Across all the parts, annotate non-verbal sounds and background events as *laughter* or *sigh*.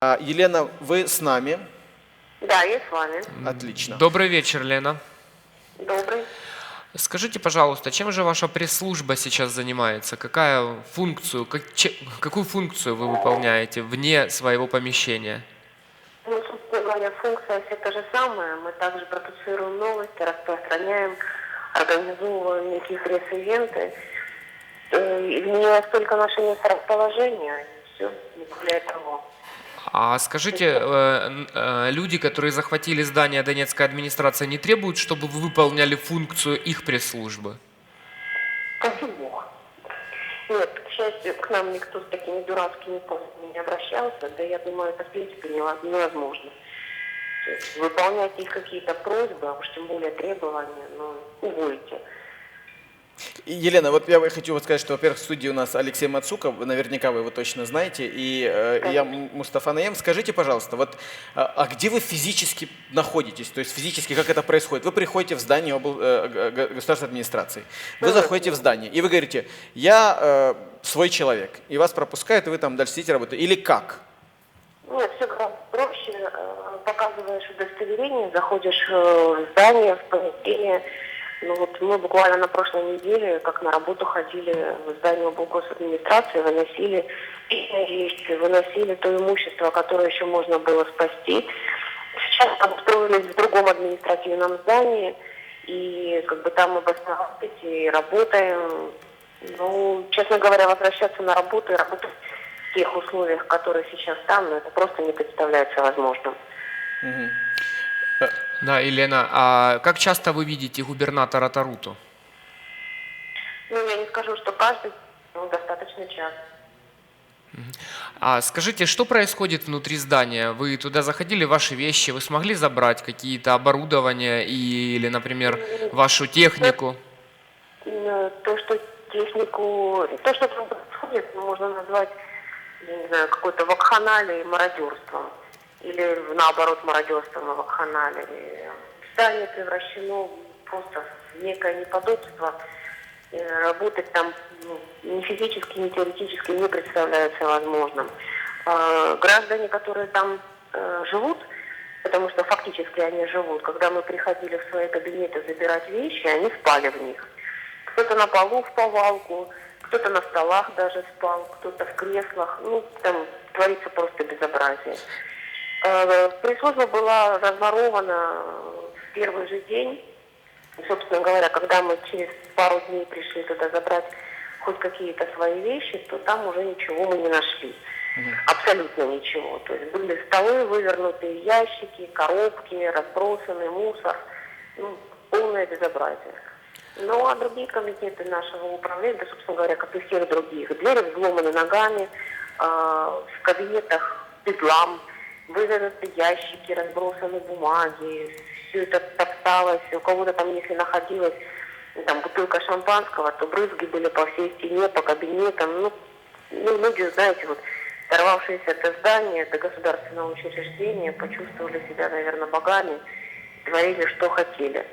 А, Елена, вы с нами? Да, я с вами. Отлично. Добрый вечер, Лена. Добрый. Скажите, пожалуйста, чем же ваша пресс-служба сейчас занимается? Какая функцию, как- че- какую функцию вы выполняете вне своего помещения? Ну, собственно говоря, функция все та же самая. Мы также продуцируем новости, распространяем, организовываем некие пресс-ивенты. Э, И не столько наше месторасположение, все, не более того. А скажите, э, э, люди, которые захватили здание Донецкой администрации, не требуют, чтобы вы выполняли функцию их пресс-службы? Нет, к счастью, к нам никто с такими дурацкими просьбами не обращался, да я думаю, это в принципе нево- невозможно. Выполнять их какие-то просьбы, а уж тем более требования, ну, увольте. Елена, вот я хочу вот сказать, что, во-первых, в студии у нас Алексей Мацуков, наверняка вы его точно знаете, и э, я Мустафа Наем. Скажите, пожалуйста, вот, а, а где вы физически находитесь? То есть физически как это происходит? Вы приходите в здание обл- э, государственной администрации, вы заходите в здание, и вы говорите, я э, свой человек, и вас пропускают, и вы там дальше сидите работаете. Или как? Нет, все гораздо проще. Э, Показываешь удостоверение, заходишь э, в здание, в помещение. Ну вот мы буквально на прошлой неделе, как на работу ходили в здание администрации, выносили вещи, выносили то имущество, которое еще можно было спасти. Сейчас там устроились в другом административном здании, и как бы там обосновались и работаем. Ну, честно говоря, возвращаться на работу и работать в тех условиях, которые сейчас там, ну, это просто не представляется возможным. Да, Елена, а как часто вы видите губернатора Таруту? Ну, я не скажу, что каждый, но достаточно часто. А скажите, что происходит внутри здания? Вы туда заходили, ваши вещи, вы смогли забрать какие-то оборудования или, например, вашу технику? Э, То, что технику, то, что там происходит, можно назвать, я не знаю, какой-то вакханалией, мародерством. Или наоборот, мародерством и вакханалией. Здание превращено просто в некое неподобство. Работать там ну, ни физически, ни теоретически не представляется возможным. А Граждане, которые там э, живут, потому что фактически они живут, когда мы приходили в свои кабинеты забирать вещи, они спали в них. Кто-то на полу в повалку, кто-то на столах даже спал, кто-то в креслах. Ну, там творится просто безобразие. Э, Пресс-служба была разворована в первый же день. Собственно говоря, когда мы через пару дней пришли туда забрать хоть какие-то свои вещи, то там уже ничего мы не нашли. Абсолютно ничего. То есть были столы, вывернутые ящики, коробки, разбросанный мусор. Ну, полное безобразие. Ну, а другие комитеты нашего управления, да, собственно говоря, как и всех других, двери взломаны ногами, а, в кабинетах бедлам, вывернуты ящики, разбросаны бумаги, все это топталось, у кого-то там, если находилась ну, там, бутылка шампанского, то брызги были по всей стене, по кабинетам. Ну, ну, люди, знаете, вот, дорвавшиеся до здания, до государственного учреждения, почувствовали себя, наверное, богами, творили, что хотели.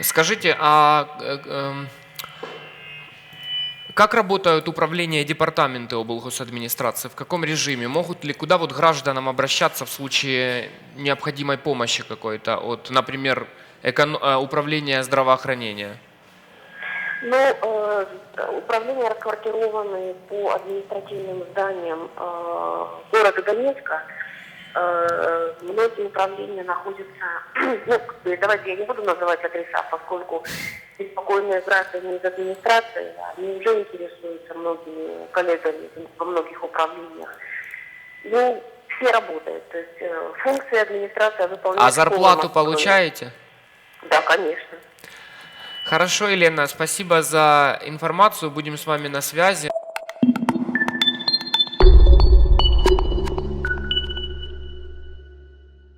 Скажите, а э, эм, как работают управления и департаменты облгосадминистрации? В каком режиме? Могут ли, куда вот гражданам обращаться в случае необходимой помощи какой-то от, например, эконо- э, управления здравоохранения? Ну, э, управления расквартированы по административным зданиям э, города Донецка. Э, многие управления находятся, *clears throat* ну, давайте я не буду называть адреса, поскольку беспокойные граждане из администрации, они уже интересуются многими коллегами во многих управлениях. Ну, все работают, то есть э, функции администрация выполняет. А полном зарплату получаете? Да, конечно. Хорошо, Елена, спасибо за информацию. Будем с вами на связи.